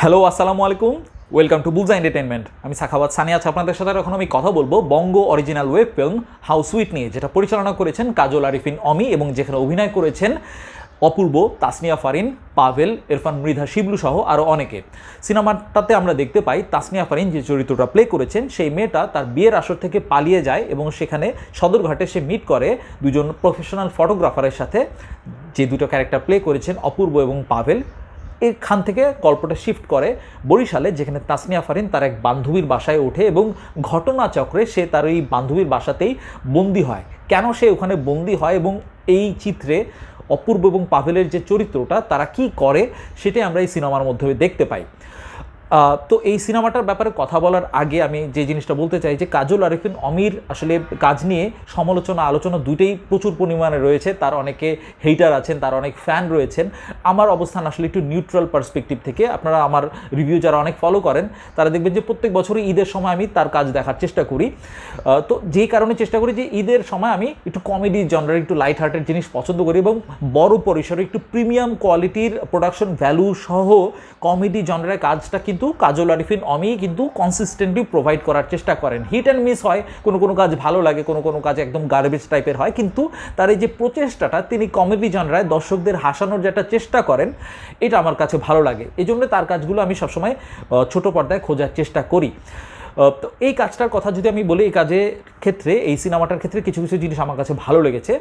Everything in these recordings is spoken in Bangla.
হ্যালো, আসসালামু আলাইকুম। ওয়েলকাম টু বুলজা এন্টারটেনমেন্ট আমি সাখাবাদ সানি আছি আপনাদের সাথে এখন আমি কথা বলব Bongo original web film how sweet নিয়ে, যেটা পরিচালনা করেছেন কাজল আরিফিন অমি এবং যেখানে অভিনয় করেছেন অপূর্ব, তাসনিয়া ফারিন, পাভেল, ইরফান মৃধা, শিবলু সহ আরও অনেকে। সিনেমাটাতে আমরা দেখতে পাই তাসনিয়া ফারিন যে চরিত্রটা প্লে করেছেন, সেই মেয়েটা তার বিয়ের আসর থেকে পালিয়ে যায় এবং সেখানে সদরঘাটে সে মিট করে দুজন প্রফেশনাল ফটোগ্রাফারের সাথে। যে দুটো ক্যারেক্টার প্লে করেছেন অপূর্ব এবং পাভেল এখান থেকে গল্পটা শিফট করে বরিশালে, যেখানে তাসনিয়া ফারিন তার এক বান্ধবীর বাসায় ওঠে এবং ঘটনাচক্রে সে তার ওই বান্ধবীর বাসাতেই বন্দি হয়। কেন সে ওখানে বন্দি হয় এবং এই চিত্রে অপূর্ব এবং পাভেলের যে চরিত্রটা, তারা কি করে, সেটাই আমরা এই সিনেমার মধ্যে দেখতে পাই। তো এই সিনেমাটার ব্যাপারে কথা বলার আগে আমি যে জিনিসটা বলতে চাই যে কাজল আরিফিন, অমির আসলে কাজ নিয়ে সমালোচনা, আলোচনা দুইটাই প্রচুর পরিমাণে রয়েছে। তার অনেকে হেইটার আছেন, তার অনেক ফ্যান রয়েছেন। আমার অবস্থান আসলে একটু নিউট্রাল পার্সপেক্টিভ থেকে। আপনারা আমার রিভিউ যারা অনেক ফলো করেন, তারা দেখবেন যে প্রত্যেক বছরই ঈদের সময় আমি তার কাজ দেখার চেষ্টা করি। তো যেই কারণে চেষ্টা করি যে ঈদের সময় আমি একটু কমেডি জনরার একটু লাইট হার্টের জিনিস পছন্দ করি এবং বড় পরিসরে একটু প্রিমিয়াম কোয়ালিটির প্রোডাকশন ভ্যালু সহ কমেডি জনরের কাজটা কিন্তু কাজল আরিফিন অমি কিন্তু কনসিস্টেন্টলি প্রোভাইড করার চেষ্টা করেন। হিট অ্যান্ড মিস হয়, কোনো কোনো কাজ ভালো লাগে, কোনো কোনো কাজ একদম গার্বেজ টাইপের হয়, কিন্তু তার এই যে প্রচেষ্টাটা, তিনি কমেডি জনরায় দর্শকদের হাসানোর যে একটা চেষ্টা করেন, এটা আমার কাছে ভালো লাগে। এই জন্য তার কাজগুলো আমি সবসময় ছোট পর্দায় খোঁজার চেষ্টা করি। তো এই কাজটার কথা যদি আমি বলি, এই কাজের ক্ষেত্রে, এই সিনেমাটার ক্ষেত্রে কিছু কিছু জিনিস আমার কাছে ভালো লেগেছে।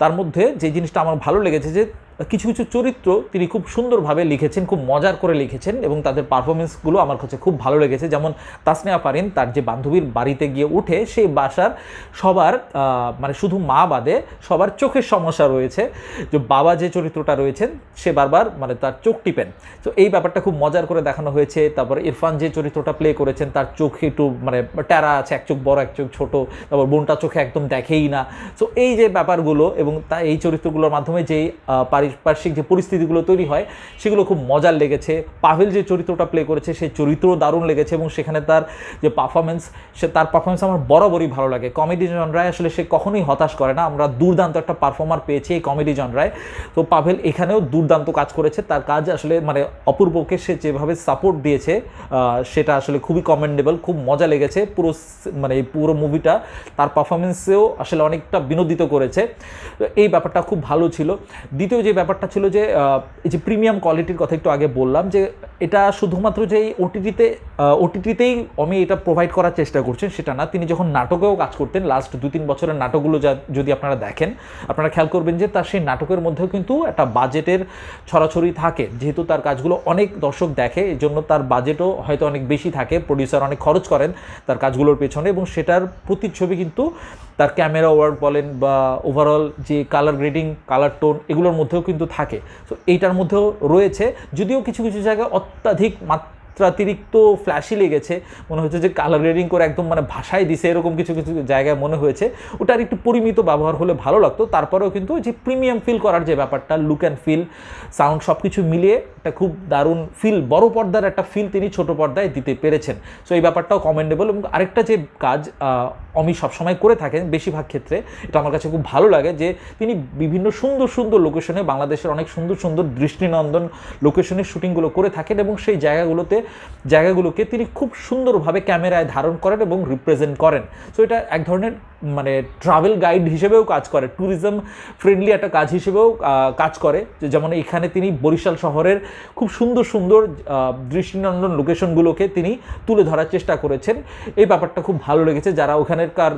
তার মধ্যে যে জিনিসটা আমার ভালো লেগেছে যে কিছু কিছু চরিত্র তিনি খুব সুন্দরভাবে লিখেছেন, খুব মজার করে লিখেছেন এবং তাদের পারফরমেন্সগুলো আমার কাছে খুব ভালো লেগেছে। যেমন তাসনিয়া পারিন তার যে বান্ধবীর বাড়িতে গিয়ে উঠে সেই বাসার সবার মানে শুধু মা বাদে সবার চোখের সমস্যা রয়েছে। যে বাবা যে চরিত্রটা রয়েছেন, সে বারবার মানে তার চোখ টিপেন। তো এই ব্যাপারটা খুব মজার করে দেখানো হয়েছে। তারপর ইরফান যে চরিত্রটা প্লে করেছেন, তার চোখে একটু মানে ট্যারা আছে, এক চোখ বড়, এক চোখ ছোট। তারপর বোনটা চোখে একদম দেখেই না। তো এই যে ব্যাপারগুলো এবং তা এই চরিত্রগুলোর মাধ্যমে যেই পারিপার্শ্বিক যে পরিস্থিতিগুলো তৈরি হয়, সেগুলো খুব মজার লেগেছে। পাভেল যে চরিত্রটা প্লে করেছে, সেই চরিত্র দারুণ লেগেছে এবং সেখানে তার যে পারফরমেন্স সে তার পারফরমেন্স আমার বরাবরই ভালো লাগে। কমেডি জনরায় আসলে সে কখনোই হতাশ করে না। আমরা দুর্দান্ত একটা পারফর্মার পেয়েছি এই কমেডি জনরায় তো পাভেল এখানেও দুর্দান্ত কাজ করেছে। তার কাজ আসলে মানে অপূর্বকে সে যেভাবে সাপোর্ট দিয়েছে সেটা আসলে খুবই কমেন্ডেবল খুব মজা লেগেছে। পুরো মানে এই পুরো মুভিটা তার পারফরমেন্সেও আসলে অনেকটা বিনোদিত করেছে। এই ব্যাপারটা খুব ভালো ছিল। দ্বিতীয় যে ব্যাপারটা ছিল যে এই যে প্রিমিয়াম কোয়ালিটির কথা একটু আগে বললাম যে এটা শুধুমাত্র যে ওটিটিতে ওটিটিতেই আমি এটা প্রোভাইড করার চেষ্টা করছেন, সেটা না। তিনি যখন নাটকেও কাজ করতেন লাস্ট দু তিন বছরের নাটকগুলো যা, যদি আপনারা দেখেন, আপনারা খেয়াল করবেন যে তার সেই নাটকের মধ্যেও কিন্তু একটা বাজেটের ছড়াছড়ি থাকে। যেহেতু তার কাজগুলো অনেক দর্শক দেখে এই জন্য তার বাজেটও হয়তো অনেক বেশি থাকে প্রডিউসার অনেক খরচ করেন তার কাজগুলোর পেছনে এবং সেটার প্রতিচ্ছবি কিন্তু তার ক্যামেরা ওয়ার্ক বলেন বা ওভারঅল যে কালার গ্রেডিং কালার টোন এগুলোর মধ্যেও কিন্তু থাকে। তো এইটার মধ্যেও রয়েছে। যদিও কিছু কিছু জায়গায় অত্যাধিক মাত্রাতিরিক্ত ফ্ল্যাশি লেগেছে। মনে হচ্ছে যে কালার গ্রেডিং করে একদম মানে ভাষায় দিছে, এরকম কিছু কিছু জায়গায় মনে হয়েছে। ওটার একটু পরিমিত ব্যবহার হলে ভালো লাগতো। তারপরেও কিন্তু যে প্রিমিয়াম ফিল করার যে ব্যাপারটা লুক অ্যান্ড ফিল সাউন্ড সব কিছু মিলিয়ে একটা খুব দারুণ ফিল বড় পর্দার একটা ফিল তিনি ছোট পর্দায় দিতে পেরেছেন। সো এই ব্যাপারটাও কমেন্ডেবল এবং আরেকটা যে কাজ অমি সবসময় করে থাকেন বেশিরভাগ ক্ষেত্রে, এটা আমার কাছে খুব ভালো লাগে যে তিনি বিভিন্ন সুন্দর সুন্দর লোকেশনে বাংলাদেশের অনেক সুন্দর সুন্দর দৃষ্টিনন্দন লোকেশনের শুটিংগুলো করে থাকেন এবং সেই জায়গাগুলোতে জায়গাগুলোকে তিনি খুব সুন্দরভাবে ক্যামেরায় ধারণ করেন এবং রিপ্রেজেন্ট করেন। সো এটা এক ধরনের মানে ট্রাভেল গাইড হিসেবেও কাজ করে ট্যুরিজম ফ্রেন্ডলি একটা কাজ হিসেবেও কাজ করে। যে যেমন এখানে তিনি বরিশাল শহরের খুব সুন্দর সুন্দর দৃষ্টিনন্দন লোকেশনগুলোকে তিনি তুলে ধরার চেষ্টা করেছেন। এই ব্যাপারটা খুব ভালো লেগেছে। যারা ওখানেরকার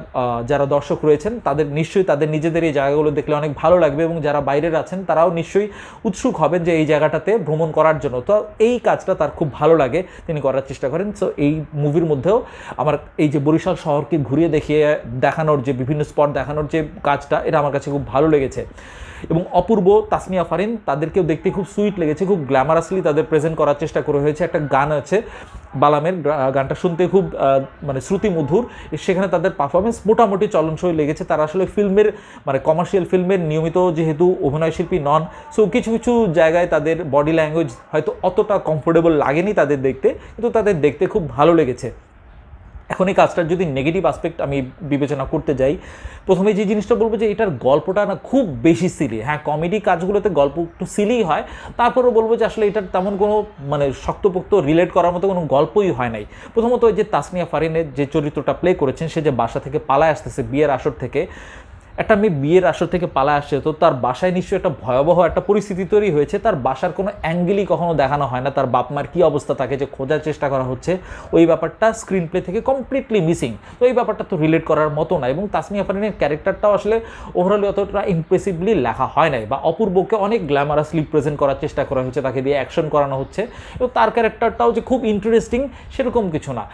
যারা দর্শক রয়েছেন, তাদের নিশ্চয়ই তাদের নিজেদের এই জায়গাগুলো দেখলে অনেক ভালো লাগবে এবং যারা বাইরের আছেন, তারাও নিশ্চয়ই উৎসুক হবেন যে এই জায়গাটাতে ভ্রমণ করার জন্য। তো এই কাজটা তার খুব ভালো লাগে, তিনি করার চেষ্টা করেন। সো এই মুভির মধ্যেও আমার এই যে বরিশাল শহরকে ঘুরিয়ে দেখিয়ে দেখানোর যে বিভিন্ন স্পট দেখানোর যে কাজটা, এটা আমার কাছে খুব ভালো লেগেছে। এবং অপূর্ব তাসমিয়া ফারিন, তাদেরকেও দেখতে খুব সুইট লেগেছে, খুব গ্ল্যামারাসলি তাদের প্রেজেন্ট করার চেষ্টা করে হয়েছে। একটা গান আছে, বালামের গানটা শুনতে খুব মানে শ্রুতিমধুর। সেখানে তাদের পারফরমেন্স মোটামুটি চলনসই লেগেছে। তারা আসলে ফিল্মের মানে কমার্শিয়াল ফিল্মের নিয়মিত যেহেতু অভিনয় শিল্পী নন সো কিছু কিছু জায়গায় তাদের বডি ল্যাঙ্গুয়েজ হয়তো অতটা কমফোর্টেবল লাগেনি তাদের দেখতে, কিন্তু তাদের দেখতে খুব ভালো লেগেছে। এখন এই কাজটার যদি নেগেটিভ আসপেক্ট আমি বিবেচনা করতে যাই, প্রথমে যে জিনিসটা বলব যে এটার গল্পটা না খুব বেশি সিলি হ্যাঁ কমেডি কাজগুলোতে গল্প একটু সিলিই হয়, তারপরেও বলব যে আসলে এটার তেমন কোনো মানে শক্তপোক্ত রিলেট করার মতো কোনো গল্পই হয় নাই। প্রথমত যে তাসনিয়া ফারিনের যে চরিত্রটা প্লে করেছেন, সে যে বাসা থেকে পালায় আসতেছে বিয়ের আসর থেকে একটা মেয়ে বিয়ের আসর থেকে পালায় আসছে, তো তার বাসায় নিশ্চয়ই একটা ভয়াবহ একটা পরিস্থিতি তৈরি হয়েছে। তার বাসার কোনো অ্যাঙ্গেলই কখনো দেখানো হয় না, তার বাপ মার কী অবস্থা তাকে যে খোঁজার চেষ্টা করা হচ্ছে, ওই ব্যাপারটা স্ক্রিন প্লে থেকে কমপ্লিটলি মিসিং তো এই ব্যাপারটা তো রিলেট করার মতো না এবং তাসমিয়া ফারিনের ক্যারেক্টারটাও আসলে ওভারঅলি অতটা ইমপ্রেসিভলি লেখা হয় নাই বা অপূর্বকে অনেক গ্ল্যামারাসলি প্রেজেন্ট করার চেষ্টা করা হয়েছে, তাকে দিয়ে অ্যাকশন করানো হচ্ছে। এবং তার ক্যারেক্টারটাও যে খুব ইন্টারেস্টিং সেরকম কিছু না।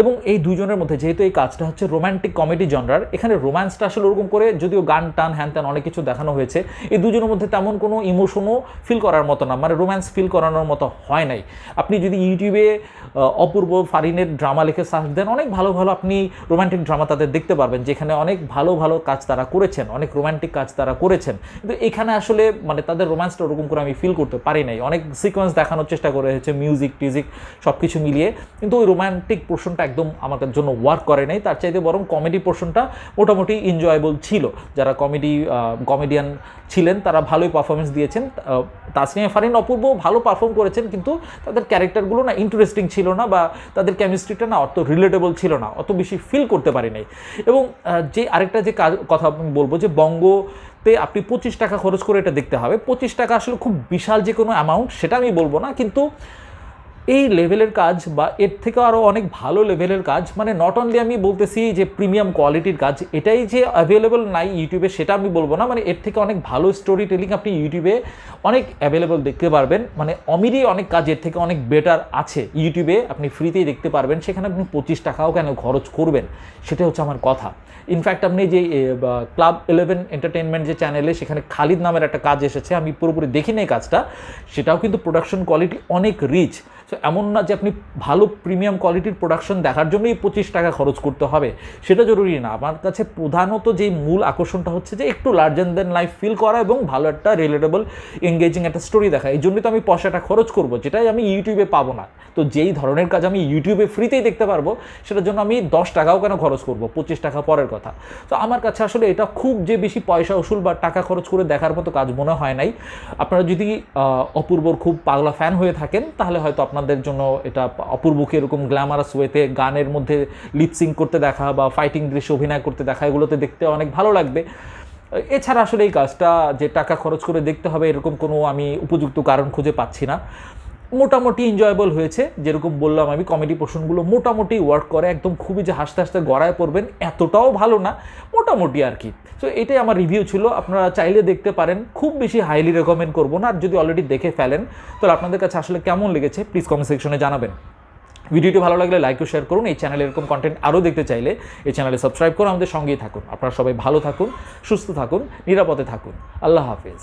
এবং এই দুজনের মধ্যে যেহেতু এই কাজটা হচ্ছে রোম্যান্টিক কমেডি জনরার এখানে রোম্যান্সটা আসলে ওরকম করে যদিও গান, টান হ্যান ত্যান অনেক কিছু দেখানো হয়েছে, এই দুজনের মধ্যে তেমন কোনো ইমোশনও ফিল করার মতো না মানে রোম্যান্স ফিল করানোর মতো হয় নাই। আপনি যদি ইউটিউবে অপূর্ব ফারিনের ড্রামা লিখে সার্চ দেন, অনেক ভালো ভালো আপনি রোম্যান্টিক ড্রামা তাদের দেখতে পারবেন, যেখানে অনেক ভালো ভালো কাজ তারা করেছেন, অনেক রোম্যান্টিক কাজ তারা করেছেন। কিন্তু এখানে আসলে মানে তাদের রোম্যান্সটা ওরকম করে আমি ফিল করতে পারি নাই। অনেক সিকোয়েন্স দেখানোর চেষ্টা করে হয়েছে মিউজিক টিউজিক সব কিছু মিলিয়ে। কিন্তু ওই রোম্যান্টিক পোর্শনটা একদম আমার জন্য ওয়ার্ক করে নাই। তার চাইতে বরং কমেডি পোর্শনটা মোটামুটি এনজয়েবল ছিল। যারা কমেডি কমেডিয়ান ছিলেন, তারা ভালোই পারফরমেন্স দিয়েছেন। তাসনিয়া ফারিন অপূর্ব ভালো পারফর্ম করেছেন, কিন্তু তাদের ক্যারেক্টারগুলো না ইন্টারেস্টিং ছিল না বা তাদের কেমিস্ট্রিটা না অত রিলেটেবল ছিল না, অত বেশি ফিল করতে পারি নাই। এবং যে আরেকটা যে কথা আমি বলব যে বঙ্গতে আপনি পঁচিশ টাকা খরচ করে এটা দেখতে হবে। পঁচিশ টাকা আসলে খুব বিশাল যে কোনো অ্যামাউন্ট সেটা আমি বলব না, কিন্তু এই লেভেলের কাজ বা এর থেকে আরও অনেক ভালো লেভেলের কাজ মানে নট অনলি আমি বলতেছি যে প্রিমিয়াম কোয়ালিটির কাজ, এটাই যে অ্যাভেলেবল নাই ইউটিউবে সেটা আমি বলব না মানে এর থেকে অনেক ভালো স্টোরি টেলিং আপনি ইউটিউবে অনেক অ্যাভেলেবল দেখতে পারবেন মানে অমিরই অনেক কাজ এর থেকে অনেক বেটার আছে। ইউটিউবে আপনি ফ্রিতেই দেখতে পারবেন, সেখানে আপনি পঁচিশ টাকাও কেন খরচ করবেন, সেটা হচ্ছে আমার কথা। ইনফ্যাক্ট আপনি যে ক্লাব ইলেভেন এন্টারটেনমেন্ট যে চ্যানেলে সেখানে খালিদ নামের একটা কাজ এসেছে, আমি পুরোপুরি দেখিনি এই কাজটা, সেটাও কিন্তু প্রোডাকশন কোয়ালিটি অনেক রিচ সো এমন না যে আপনি ভালো প্রিমিয়াম কোয়ালিটির প্রোডাকশন দেখার জন্যই পঁচিশ টাকা খরচ করতে হবে, সেটা জরুরি না। আমার কাছে প্রধানত যেই মূল আকর্ষণটা হচ্ছে যে একটু লার্জেন দেন লাইফ ফিল করা এবং ভালো একটা রিলেটেবল এঙ্গেজিং একটা স্টোরি দেখা। এই জন্যই তো আমি পয়সাটা খরচ করব, যেটাই আমি ইউটিউবে পাবো না। তো যেই ধরনের কাজ আমি ইউটিউবে ফ্রিতেই দেখতে পারব, সেটার জন্য আমি দশ টাকাও কেন খরচ করব? পঁচিশ টাকা পরের কথা। তো আমার কাছে আসলে এটা খুব যে বেশি পয়সা উসুল বা টাকা খরচ করে দেখার মতো কাজ মনে হয় নাই। আপনারা যদি অপূর্বর খুব পাগলা ফ্যান হয়ে থাকেন, তাহলে হয়তো আপনাদের জন্য এটা অপূর্বকে এরকম গ্ল্যামারাস ওয়েতে গানের মধ্যে লিপসিং করতে দেখা বা ফাইটিং দৃশ্য অভিনয় করতে দেখা, এগুলোতে দেখতে অনেক ভালো লাগবে। এছাড়া আসলে এই কাজটা যে টাকা খরচ করে দেখতে হবে এরকম কোনো আমি উপযুক্ত কারণ খুঁজে পাচ্ছি না। মোটামুটি এনজয়েবল হয়েছে। যেরকম বললাম আমি কমেডি পোর্শনগুলো মোটামুটি ওয়ার্ক করে, একদম খুবই যে হাসতে হাসতে গড়ায় পড়বেন, এতটাও ভালো না, মোটামুটি আর কি। সো এটাই আমার রিভিউ ছিল, আপনারা চাইলে দেখতে পারেন, খুব বেশি হাইলি রেকমেন্ড করব না, আর যদি অলরেডি দেখে ফেলেন, তাহলে আপনাদের কাছে আসলে কেমন লেগেছে প্লিজ কমেন্ট সেকশনে জানাবেন। ভিডিওটি ভালো লাগলে লাইক ও শেয়ার করুন, এই চ্যানেলে এরকম কন্টেন্ট আরও দেখতে চাইলে, এই চ্যানেলে সাবস্ক্রাইব করুন আমাদের সঙ্গেই থাকুন। আপনারা সবাই ভালো থাকুন, সুস্থ থাকুন, নিরাপদে থাকুন। আল্লাহ হাফিজ।